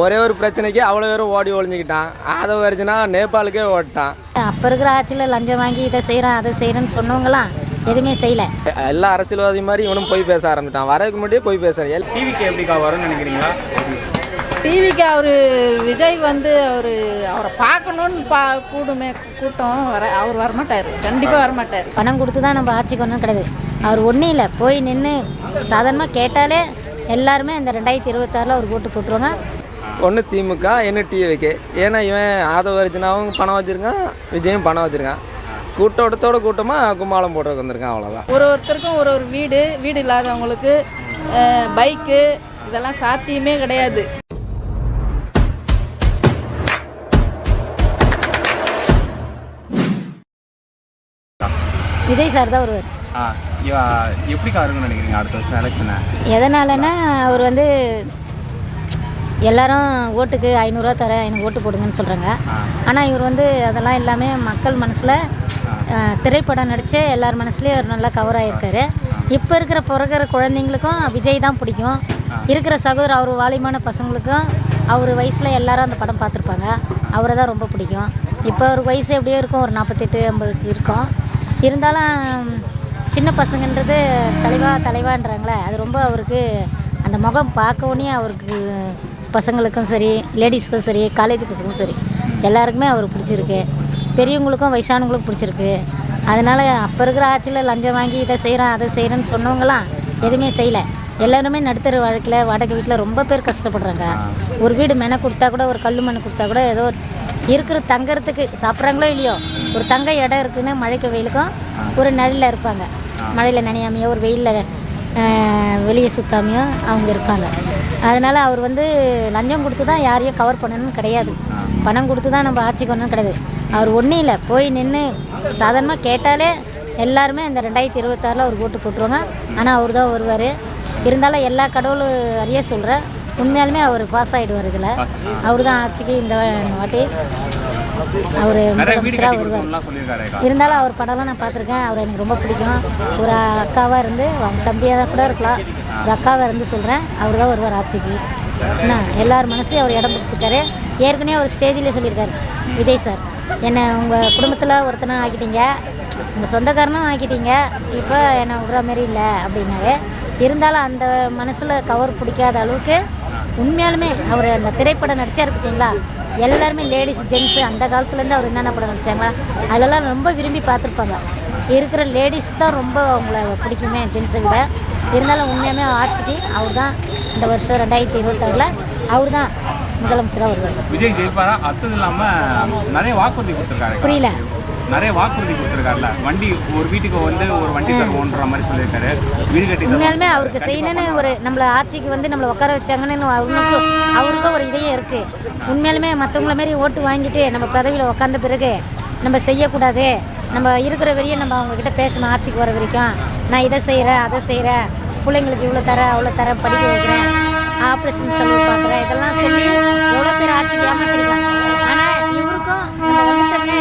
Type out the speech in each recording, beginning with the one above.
ஒரே ஒரு பிரச்சனைக்கு அவ்வளோ பேரும் ஓடி ஒளிஞ்சிக்கிட்டான். அதை வரைச்சுன்னா நேபாளுக்கே ஓட்டான் அப்போ இருக்கிற ஆட்சியில் லஞ்சம் வாங்கி இதை செய்கிறேன் அதை செய்கிறேன்னு சொன்னவங்களாம் எதுவுமே செய்யலை. எல்லா அரசியல்வாதி மாதிரி இவனும் போய் பேச ஆரம்பிட்டான். வரதுக்கு முன்னாடியே போய் பேசுறேன் டிவிக்கு எப்படிக்கா வரும்னு நினைக்கிறீங்களா? டிவிக்கு அவர் விஜய் வந்து அவர் அவரை பார்க்கணுன்னு பா கூடுமே கூட்டம் வர அவர் வரமாட்டார். கண்டிப்பாக வரமாட்டார். பணம் கொடுத்து தான் நம்ம ஆட்சிக்கு ஒன்றும் கிடையாது. அவர் ஒன்றும் இல்லை. போய் நின்று சாதாரணமாக கேட்டாலே எல்லாருமே இந்த ரெண்டாயிரத்தி இருபத்தாறில் அவர் ஓட்டு போட்டுருவாங்க. ஒன்று திமுக என்ன டிவிக்கு ஏன்னா இவன் ஆதவ அர்ஜுனாவும் பணம் வச்சுருக்கான் விஜயும் பணம் வச்சுருக்கான். கூட்டத்தோட கூட்டமாக கும்மாளம் போடுறதுக்கு வந்திருக்கான் அவ்வளோதான் ஒரு ஒருத்தருக்கும் ஒரு ஒரு வீடு வீடு இல்லாதவங்களுக்கு பைக்கு இதெல்லாம் சாத்தியமே கிடையாது. விஜய் சார் தான் வருவார். எப்படிக்கா இருக்கும்னு நினைக்கிறீங்க அடுத்த வருஷம் எலெக்ஷனை எதனாலன்னா அவர் வந்து எல்லாரும் ஓட்டுக்கு ஐநூறுரூவா தரேன் எனக்கு ஓட்டு போடுங்கன்னு சொல்கிறாங்க ஆனால் இவர் வந்து அதெல்லாம் இல்லாமல் மக்கள் மனசில் திரைப்படம் நடித்து எல்லார் மனசுலேயும் அவர் நல்லா கவர் ஆகியிருக்காரு இப்போ இருக்கிற பிறகுற குழந்தைங்களுக்கும் விஜய் தான் பிடிக்கும். இருக்கிற சகோதரர் அவர் வாலிமான பசங்களுக்கும் அவர் வயசில் எல்லாரும் அந்த படம் பார்த்துருப்பாங்க. அவரை தான் ரொம்ப பிடிக்கும். இப்போ ஒரு வயசு எப்படியோ இருக்கும் ஒரு நாற்பத்தெட்டு ஐம்பதுக்கு இருக்கும். இருந்தாலும் சின்ன பசங்கன்றது தலைவா தலைவான்றாங்களே அது ரொம்ப அவருக்கு அந்த முகம் பார்க்கவுனே அவருக்கு பசங்களுக்கும் சரி லேடிஸ்க்கும் சரி காலேஜ் பசங்களுக்கும் சரி எல்லாருக்குமே அவர் பிடிச்சிருக்கு. பெரியவங்களுக்கும் வயசானவங்களுக்கும் பிடிச்சிருக்கு. அதனால் அப்போ இருக்கிற ஆட்சியில் லஞ்சம் வாங்கி இதை செய்கிறேன் அதை செய்கிறேன்னு சொன்னவங்களாம் எதுவுமே செய்யலை. எல்லாருமே நடுத்தர வாழ்க்கையில் வாடகை வீட்டில் ரொம்ப பேர் கஷ்டப்படுறாங்க. ஒரு வீடு மெனை கொடுத்தா கூட ஒரு கல் மண்ணு கொடுத்தா கூட ஏதோ இருக்கிற தங்கறதுக்கு சாப்பிட்றாங்களோ இல்லையோ ஒரு தங்க இடம் இருக்குன்னு மழைக்கு வெயிலுக்கும் ஒரு நிழலில் இருப்பாங்க. மழையில் நனையாமையோ ஒரு வெயிலில் வெளியே சுத்தாமையோ அவங்க இருப்பாங்க. அதனால் அவர் வந்து லஞ்சம் கொடுத்து தான் யாரையும் கவர் பண்ணணும்னு கிடையாது. பணம் கொடுத்து தான் நம்ம ஆட்சிக்கு வரணும் கிடையாது. அவர் ஒன்றும் இல்லை. போய் நின்று சாதாரணமாக கேட்டாலே எல்லாருமே இந்த ரெண்டாயிரத்தி இருபத்தாறில் அவர் ஓட்டு போட்டுருவாங்க. ஆனால் அவர் தான் வருவார். இருந்தாலும் எல்லா கடவுளும் அறிய சொல்கிறேன் உண்மையாலுமே அவர் பாஸ் ஆகிடுவார் இதில். அவர் தான் ஆட்சிக்கு இந்த வாட்டி அவர் முதலமைச்சராக வருவார். இருந்தாலும் அவர் படம்லாம் நான் பார்த்துருக்கேன். அவர் எனக்கு ரொம்ப பிடிக்கும். ஒரு அக்காவாக இருந்து அவங்க தம்பியாக தான் கூட இருக்கலாம். ஒரு அக்காவாக இருந்து சொல்கிறேன் அவர் தான் வருவார் ஆட்சிக்கு. என்ன? எல்லார் மனசுலையும் அவர் இடம் பிடிச்சிருக்காரு. ஏற்கனவே ஒரு ஸ்டேஜில் சொல்லியிருக்காரு. விஜய் சார் என்னை உங்கள் குடும்பத்தில் ஒருத்தனை ஆக்கிட்டீங்க? உங்கள் சொந்தக்காரனும் ஆக்கிட்டீங்க. இப்போ என்னை விடுற மாரி இல்லை அப்படின்னாரு. இருந்தாலும் அந்த மனசில் கவர் பிடிக்காத அளவுக்கு உண்மையாலுமே அவர் அந்த திரைப்படம் நடிச்சார் பார்த்தீங்களா? எல்லாருமே லேடிஸ் ஜென்ஸு அந்த காலத்துலேருந்து அவர் என்னென்ன படம் நடிச்சாங்களா அதெல்லாம் ரொம்ப விரும்பி பார்த்துருப்பாங்க. இருக்கிற லேடிஸ் தான் ரொம்ப அவங்கள பிடிக்குமே ஜென்ஸை விட. இருந்தாலும் உண்மையாலுமே ஆட்சிக்கு அவர் தான் இந்த வருஷம் ரெண்டாயிரத்தி இருபத்தாறில் அவர் தான் முதலமைச்சராக வருவார். விஜய் ஜெயிப்பாரா? அடுத்தது இல்லாமல் நிறைய வாக்குறுதி கொடுத்துருக்காரு. புரியல. நிறைய வாக்குறுதி கொடுத்துருக்காருல. வண்டி ஒரு வீட்டுக்கு வந்து ஒரு வண்டி தருவோன்ற மாதிரி சொல்லியிருக்காரு. வீடு கட்டி உண்மையாலுமே அவருக்கு செய்யணும்னு ஒரு நம்மளை ஆட்சிக்கு வந்து நம்மளை உட்கார வச்சாங்கன்னு அவருக்கும் அவருக்கும் ஒரு இதயம் இருக்குது உண்மையாலுமே மற்றவங்கள மாரி ஓட்டு வாங்கிட்டு நம்ம பதவியில் உட்காந்த பிறகு நம்ம செய்யக்கூடாது. நம்ம இருக்கிற வரையும் நம்ம அவங்கக்கிட்ட பேசணும் ஆட்சிக்கு வர வரைக்கும். நான் இதை செய்கிறேன் அதை செய்கிறேன் பிள்ளைங்களுக்கு இவ்வளோ தரேன் அவ்வளோ தரேன் படிக்க வைக்கிறேன். ஆப்ரேஷன் செலவு பார்க்குறேன். இதெல்லாம் சொல்லி எவ்வளோ பேர் ஆட்சிக்கு ஏமாத்திருக்காங்க ஆனால் இவருக்கும் நம்ம வந்துட்டோமே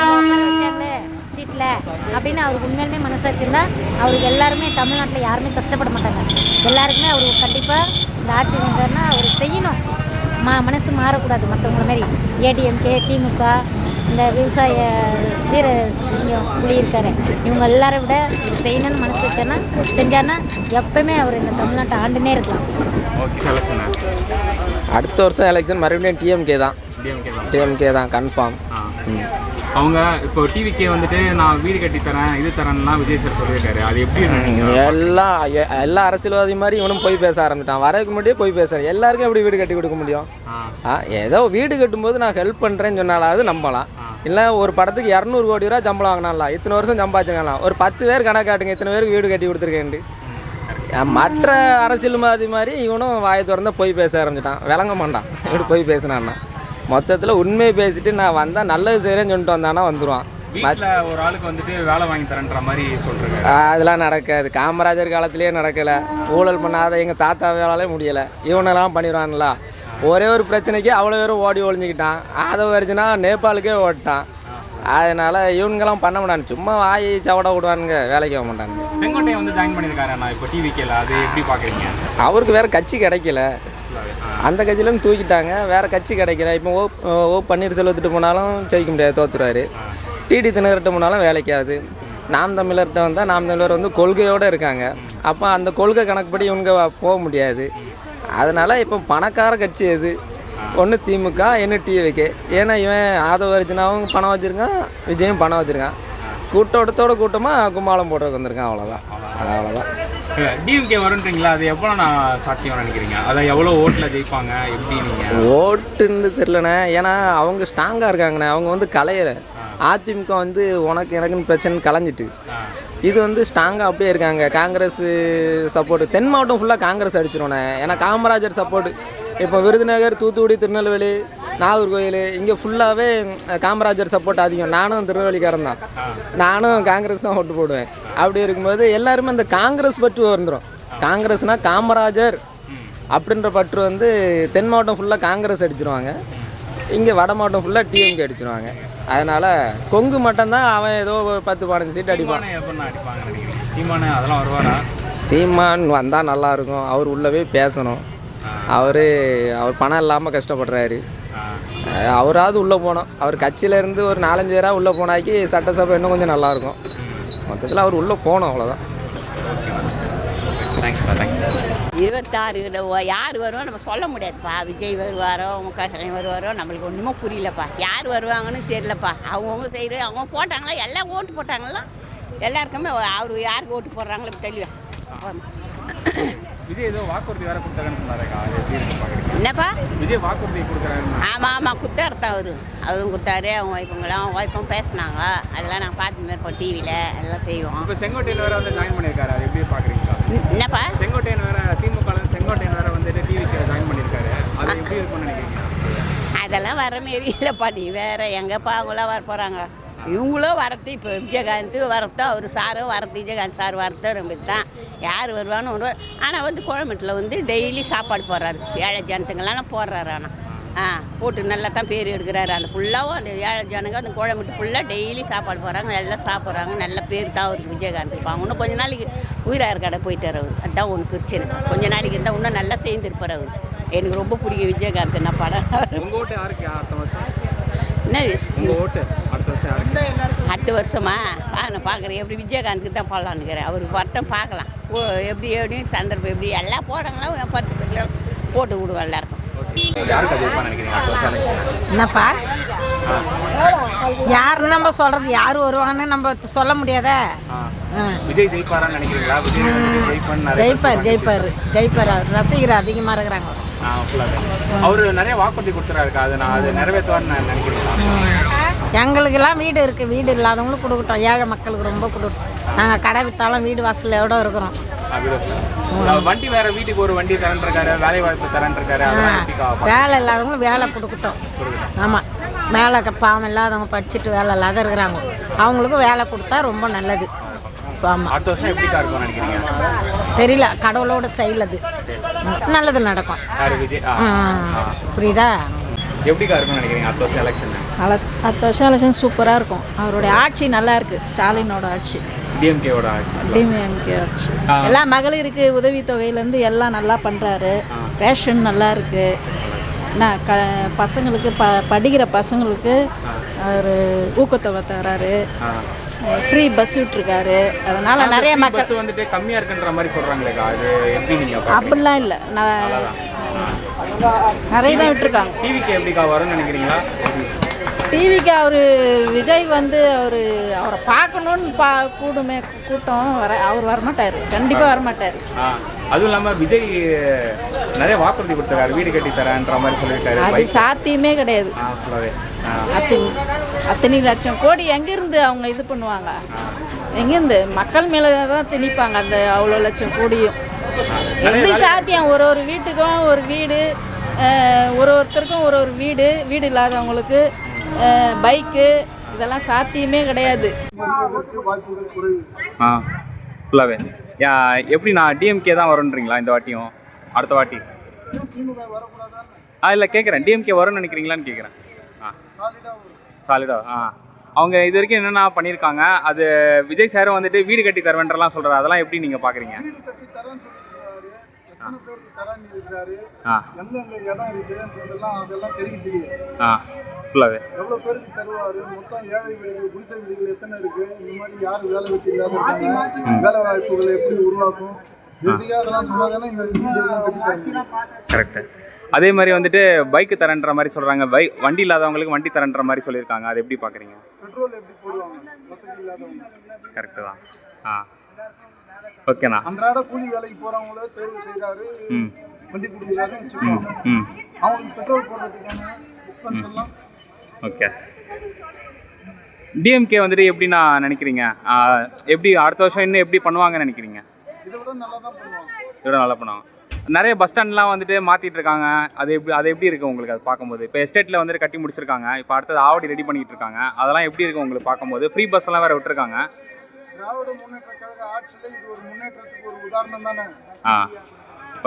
நம்ம உட்கார வச்சாங்களே சீட்டில் அப்படின்னு அவருக்கு உண்மையாலுமே மனசாட்சி இருந்தால் அவருக்கு எல்லாருமே தமிழ்நாட்டில் யாருமே கஷ்டப்பட மாட்டாங்க. எல்லாருக்குமே அவர் கண்டிப்பாக இந்த ஆட்சி வந்தாருன்னா அவர் செய்யணும். மா மனசு மாறக்கூடாது மற்றவங்கள மாதிரி ஏடிஎம்கே திமுக இந்த விவசாய வீர சிங்கம் புலி இருக்காரு இவங்க எல்லாரை விட செய்யணும்னு மனசு வச்சாருன்னா செஞ்சாருன்னா எப்பவுமே அவர் இந்த தமிழ்நாட்டை ஆண்டுனே இருக்கலாம். அடுத்த வருஷம் எலெக்ஷன் மறுபடியும் டிஎம்கே தான். டிஎம்கே தான். டிஎம்கே தான் கன்ஃபார்ம். அவங்க இப்போ டிவிக்கே வந்துட்டு நான் வீடு கட்டி தரேன் இது தரேன்லாம் விஜய் சார் சொல்லியிருக்காரு. அது எப்படி எல்லா எல்லா அரசியல்வாதி மாதிரி இவனும் போய் பேச ஆரம்பிட்டான். வரதுக்கு முன்னாடியே போய் பேசுறேன் எல்லாருக்கும் எப்படி வீடு கட்டி கொடுக்க முடியும்? ஏதோ வீடு கட்டும்போது நான் ஹெல்ப் பண்ணுறேன்னு சொன்னாலாவது நம்பலாம். இல்லை ஒரு படத்துக்கு இரநூறு கோடி ரூபா சம்பளம் வாங்கினாலாம் இத்தனை வருஷம் சம்பாதிச்சுக்கலாம் ஒரு பத்து பேர் கணக்காட்டுங்க இத்தனை பேருக்கு வீடு கட்டி கொடுத்துருக்கேன்ட்டு. மற்ற அரசியல்வாதி மாதிரி இவனும் வாயை திறந்தா போய் பேச ஆரம்பிச்சிட்டான். விளங்க மாட்டான். இப்படி போய் பேசினான்னா. மொத்தத்தில் உண்மையை பேசிட்டு நான் வந்தால் நல்லது செய்கிறேன்னு சொல்லிட்டு வந்தானா வந்துடுவான் ஒரு ஆளுக்கு வந்துட்டு வேலை வாங்கி தரேன்ற மாதிரி சொல்றாரு அதெல்லாம் நடக்காது. காமராஜர் காலத்திலேயே நடக்கலை. ஊழல் பண்ணாத எங்கள் தாத்தா வேலாலே முடியலை. இவனெல்லாம் பண்ணிடுவான்ல. ஒரே ஒரு பிரச்சனைக்கு அவ்வளோ பேரும் ஓடி ஒளிஞ்சிக்கிட்டான். அதை வரைச்சுன்னா நேபாளுக்கே ஓட்டான். அதனால் இவனுங்கெல்லாம் பண்ண மாட்டாங்க. சும்மா வாய் சவட விடுவானுங்க. வேலைக்கு போக மாட்டாங்க செங்கோட்டையை வந்து ஜாயின் பண்ணியிருக்காரு நான் இப்போ டிவிக்கேல அது எப்படி பார்க்குறீங்க? அவருக்கு வேறு கட்சி கிடைக்கல. அந்த கட்சியிலும் தூக்கிட்டாங்க. வேறு கட்சி கிடைக்கல. இப்போ ஓ ஓ பன்னீர்செல்வத்துட்டு போனாலும் ஜெயிக்க முடியாது தோத்துருவாரு. டிடி தினகர்கிட்ட போனாலும் வேலைக்காது நாம் தமிழர்கிட்ட வந்தால் நாம் தமிழர் வந்து கொள்கையோடு இருக்காங்க. அப்போ அந்த கொள்கை கணக்குப்படி இவங்க போக முடியாது. அதனால் இப்போ பணக்கார கட்சி எது? ஒன்று திமுக என்ன டிவிக்கு ஏன்னா இவன் ஆதவ அர்ஜுனாவும் பணம் வச்சுருக்கான் விஜயும் பணம் வச்சுருக்கான். கூட்டத்தோட கூட்டமாக கும்மாளம் போடுறதுக்கு வந்திருக்கான் அவ்வளோதான் அவ்வளோதான் டிஎம்கே வருன்றீங்களா? அது எவ்வளோ நான் சாத்தியம் நினைக்கிறீங்க? அதை எவ்வளோ ஓட்டில் ஜெயிப்பாங்க? எப்படி நீங்கள் ஓட்டுன்னு தெரிலண்ணே ஏன்னா அவங்க ஸ்ட்ராங்காக இருக்காங்கண்ணே. அவங்க வந்து கலையலை. அதிமுக வந்து உனக்கு எனக்குன்னு பிரச்சனை கலைஞ்சிட்டு. இது வந்து ஸ்ட்ராங்காக அப்படியே இருக்காங்க. காங்கிரஸ் சப்போர்ட் தென் மாவட்டம் ஃபுல்லாக காங்கிரஸ் அடிச்சிருவோண்ணே ஏன்னா காமராஜர் சப்போர்ட் இப்போ விருதுநகர் தூத்துக்குடி திருநெல்வேலி நாகர்கோயில் இங்கே ஃபுல்லாகவே காமராஜர் சப்போர்ட் அதிகம். நானும் திருநெல்வேலிக்காரன் தான். நானும் காங்கிரஸ் தான் ஓட்டு போடுவேன். அப்படி இருக்கும்போது எல்லாருமே அந்த காங்கிரஸ் பற்று வந்துடும் காங்கிரஸ்னால் காமராஜர் அப்படின்ற பற்று வந்து தென் மாவட்டம் ஃபுல்லாக காங்கிரஸ் அடிச்சிருவாங்க. இங்கே வட மாவட்டம் ஃபுல்லாக டிஎம்கே அடிச்சிருவாங்க. அதனால் கொங்கு மட்டும்தான் அவன் ஏதோ ஒரு பத்து பதினஞ்சு சீட் அடிப்பான். சீமானை அதெல்லாம் வருவாரா சீமான் வந்தால் நல்லாயிருக்கும் அவர் உள்ளவே பேசணும். அவர் அவர் பணம் இல்லாமல் கஷ்டப்படுறாரு. அவராவது உள்ளே போனோம். அவர் கட்சியிலேருந்து ஒரு நாலஞ்சு பேராக உள்ளே போனாக்கி சட்டசபை இன்னும் கொஞ்சம் நல்லாயிருக்கும் மொத்தத்தில் அவர் உள்ளே போகணும் அவ்வளோதான் இருபத்தாறு யார் வருவோ நம்ம சொல்ல முடியாதுப்பா. விஜய் வருவாரோ முக ஸ்டாலின் வருவாரோ நம்மளுக்கு ஒன்றுமே புரியலப்பா. யார் வருவாங்கன்னு தெரியலப்பா. அவங்கவுங்க செய்கிற அவங்க போட்டாங்களா? எல்லாம் ஓட்டு போட்டாங்களா? எல்லாருக்குமே அவர் யாருக்கு ஓட்டு போடுறாங்களோ தெளிவா விஜய் ஏதோ வாக்குறுதி வேற கொடுத்தாங்கன்னு சொன்னாருக்கா அது எப்படி இருக்கு பார்க்குறீங்க என்னப்பா? விஜய் வாக்குறுதி கொடுக்குறாருன்னா. ஆமாம் ஆமாம் குத்தாரு தான் அவரு. அவரும் குத்தாரு அவங்க ஒய்ஃபுங்களாம் அவங்க ஒய்ஃபும் பேசினாங்க. அதெல்லாம் நாங்கள் பார்த்துட்டு இருப்போம் டிவியில் எல்லாம் செய்வோம். இப்போ செங்கோட்டையன் வேற வந்து ஜாயின் பண்ணியிருக்காரு அது எப்படி பார்க்குறீங்களா என்னப்பா? செங்கோட்டையன் வேற திமுக செங்கோட்டையன் வேற வந்துட்டு டிவிக்கு ஜாயின் பண்ணியிருக்காரு அது எப்படி இருக்கும்னு நினைக்கிறீங்க? அதெல்லாம் வர மாரி இல்லைப்பா. நீ வேற எங்கப்பா அவங்களாம் வர போகிறாங்க இவங்களும் வரது இப்போ விஜயகாந்த் வரத்தோ அவர் சாரும் வரது விஜயகாந்த் சார் வரத்தோ ரொம்ப தான் யார் வருவான்னு வருவார் ஆனால் வந்து குழம்புட்டில் வந்து டெய்லி சாப்பாடு போடுறாரு. ஏழை ஜனத்துங்கெல்லாம் போடுறாரு ஆனால் ஆ போட்டு நல்லா தான் பேர் எடுக்கிறாரு. அந்த ஃபுல்லாகவும் அந்த ஏழை ஜனங்க அந்த குழம்புட்டு ஃபுல்லாக டெய்லி சாப்பாடு போடுறாங்க. எல்லாம் சாப்பிட்றாங்க. நல்ல பேர் தான் அவருக்கு விஜயகாந்த். இப்போ இன்னும் கொஞ்ச நாளைக்கு உயிரார் கடை போயிட்டார் அவர். அதுதான் ஒன்று பிரச்சனை. கொஞ்ச நாளைக்கு இருந்தால் இன்னும் நல்லா சேர்ந்துருப்பார் அவர். எனக்கு ரொம்ப பிடிக்கும் விஜயகாந்த். நான் படம் என்ன அடுத்த வருஷம்? நான் பார்க்குறேன். எப்படி விஜயகாந்துக்கு தான் போடலான்னுக்கிறேன் அவருக்கு வரட்டும் பார்க்கலாம். எப்படி எப்படி சந்தர்ப்பம் எப்படி எல்லாம் போடுறாங்களா பத்து பேர்ல போட்டு விடுவோம் எல்லாருக்கும்? என்னப்பா? யாருன்னு நம்ம சொல்றது? யார் வருவாங்கன்னு நம்ம சொல்ல முடியாதே. விஜய் ஜெயிப்பாரான்னு நினைக்கிறீங்களா? ஜெயிப்பார் ஜெயிப்பார் ஜெயிப்பார். ரசிகர் அதிகமாக இருக்கிறாங்க. அவரு நிறைய வாக்குறுதி கொடுத்துறாரு அது நான் அது நிறைவேற்றுவார்னு நான் நினைக்கிறீங்களா எங்களுக்கெல்லாம் வீடு இருக்குது வீடு இல்லாதவங்களுக்கு கொடுக்கட்டும். ஏழை மக்களுக்கு ரொம்ப கொடுக்கட்டும். நாங்கள் கடை விற்றாலும் வீடு வாசலோட இருக்கிறோம். வண்டி வேற வீட்டுக்கு ஒரு வண்டி தரேன் இருக்காரு வேலை வாய்ப்பு தரேன் இருக்காரு அதெல்லாம் எப்படிக்கா பார்க்க- வேலை இல்லாதவங்களும் வேலை கொடுக்கட்டும். ஆமாம் வேலை க- பாவம் இல்லாதவங்க படிச்சுட்டு வேலை இல்லாத இருக்கிறாங்க. அவங்களுக்கும் வேலை கொடுத்தா ரொம்ப நல்லது. தெரியல. கடவுளோட செயலது நல்லது நடக்கும். புரியுதா? எப்படிக்கா நினைக்கிறீங்க அடுத்த வருஷம் எலெக்ஷன் அடுத்த வருஷம் எலெக்ஷன் சூப்பராக இருக்கும். அவருடைய ஆட்சி நல்லா இருக்கு. ஸ்டாலினோட ஆட்சி. டிஎம்கேவோட ஆட்சி. டிஎம்கே ஆட்சி. எல்லா மகளிருக்கு உதவித்தொகையிலேருந்து எல்லாம் நல்லா பண்ணுறாரு ரேஷன் நல்லா இருக்கு. என்ன க பசங்களுக்கு ப படிக்கிற பசங்களுக்கு அவர் ஊக்கத்தொகை தராரு. ஃப்ரீ பஸ் விட்டுருக்காரு. அதனால நிறைய மக்கள் வந்துட்டு கம்மியா இருக்குன்ற மாதிரி சொல்றாங்களேக்கா அது எப்படி நீங்க பாக்குறீங்க? அப்படிலாம் இல்லை. நான் நிறைய தான் விட்டுருக்காங்க. டிவிக்கு எப்படிக்கா வரும்னு நினைக்கிறீங்களா? டிவிக்கு அவர் விஜய் வந்து அவர் அவரை பார்க்கணுன்னு பா கூடுமே கூட்டம் வர அவர் வரமாட்டார். கண்டிப்பாக வரமாட்டார். அதுவும் இல்லாம விஜய் நிறைய வாக்குறுதி கொடுத்தாரு வீடு கட்டி தரேன்ற மாதிரி சொல்லியிருக்காரு. அது சாத்தியமே கிடையாது. அத்தனை அத்தனை லட்சம் கோடி எங்கேருந்து அவங்க இது பண்ணுவாங்க? எங்கேருந்து? மக்கள் மேலே தான் திணிப்பாங்க. அந்த அவ்வளோ லட்சம் கோடியும். எப்படி சாத்தியம்? ஒரு ஒரு வீட்டுக்கும் ஒரு வீடு ஒரு ஒருத்தருக்கும் ஒரு ஒரு வீடு வீடு இல்லாதவங்களுக்கு பைக்கு இதெல்லாம் சாத்தியமே கிடையாது. ஆ ஃபுல்லாகவே யா எப்படி நான் டிஎம்கே தான் வரும்ன்றீங்களா இந்த வாட்டியும்? அடுத்த வாட்டி. ஆ இல்லை கேட்குறேன் டிஎம்கே வரும்னு நினைக்கிறீங்களான்னு கேட்குறேன் ஆ. சாலிடாக ஆ அவங்க இது வரைக்கும் என்னென்ன பண்ணியிருக்காங்க அது விஜய் சாரும் வந்துட்டு வீடு கட்டி தருவேன்றலாம் சொல்கிறார் அதெல்லாம் எப்படி நீங்கள் பார்க்குறீங்க ஃபுல்லாகவே எவ்வளோ பேருக்கு தருவாரு? மொத்தம் ஏழை வீடுகள் குடிசை வீடுகள் எத்தனை இருக்கு? இந்த மாதிரி யார் வேலை வெட்டி இல்லாத இருக்காங்க? வேலை வாய்ப்புகளை எப்படி உருவாக்கும்? பேசிக்காக அதெல்லாம் சொன்னாங்கன்னா இந்த வீடுகள்லாம் கட்டி தரணும் கரெக்டு அதே மாதிரி வந்துட்டு பைக்கு தரேன்ற மாதிரி சொல்கிறாங்க பை வண்டி இல்லாதவங்களுக்கு வண்டி தரேன்ற மாதிரி சொல்லியிருக்காங்க. அது எப்படி பார்க்குறீங்க பெட்ரோல் எப்படி போடுவாங்க? வசதி இல்லாதவங்க. கரெக்டு தான். ஆ. ஓகேண்ணா. அன்றாட கூலி வேலைக்கு போறவங்கள தேர்வு செய்றாரு ம். வண்டி ம் அவங்களுக்கு பெட்ரோல் போடுறதுக்கான எக்ஸ்பென்ஸ் எல்லாம். ஓகே. டிஎம்கே வந்துட்டு எப்படி நான் நினைக்கிறீங்க எப்படி அடுத்த வருஷம் இன்னும் எப்படி பண்ணுவாங்கன்னு நினைக்கிறீங்க? இதை விட நல்லா தான் பண்ணுவாங்க இதோட நல்லா பண்ணுவாங்க. நிறைய பஸ் ஸ்டாண்ட்லாம் வந்துட்டு மாற்றிட்டு இருக்காங்க. அது எப்படி அது எப்படி இருக்குது உங்களுக்கு அது பார்க்கும்போது? இப்போ எஸ்டேட்டில் வந்துட்டு கட்டி முடிச்சிருக்காங்க. இப்போ அடுத்தது ஆவடி ரெடி பண்ணிட்டு இருக்காங்க. அதெல்லாம் எப்படி இருக்குது உங்களுக்கு பார்க்கும்போது? ஃப்ரீ பஸ் எல்லாம் வேறு விட்டுருக்காங்க. திராவிட முன்னேற்ற கழக ஆட்சியில் இது ஒரு முன்னேற்றத்துக்கு ஒரு உதாரணம் தானே? ஆ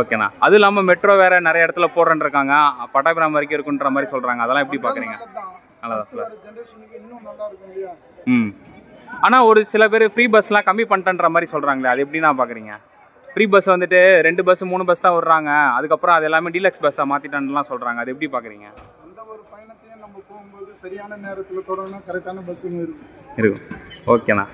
ஓகேண்ணா அதுவும் இல்லாமல் மெட்ரோ வேறு நிறைய இடத்துல போடுறேன்னு இருக்காங்க பட்டாபிராம் வரைக்கும் இருக்குன்ற மாதிரி சொல்கிறாங்க அதெல்லாம் எப்படி பார்க்குறீங்க நல்லதா ம். ஆனால் ஒரு சில பேர் ஃப்ரீ பஸ்லாம் கம்மி பண்ணிட்டேன்ற மாதிரி சொல்கிறாங்களே அது எப்படி நான் பார்க்குறீங்க ஃப்ரீ பஸ் வந்துட்டு ரெண்டு பஸ் மூணு பஸ் தான் விடுறாங்க. அதுக்கப்புறம் அது எல்லாமே டீலக்ஸ் பஸ்ஸாக மாற்றிட்டான்லாம் சொல்கிறாங்க அது எப்படி பார்க்குறீங்க நம்ம போகும்போது சரியான நேரத்தில் தொடங்கினா கரெக்டான பஸ்ஸுங்க இருக்கும். இருக்கும். ஓகேண்ணா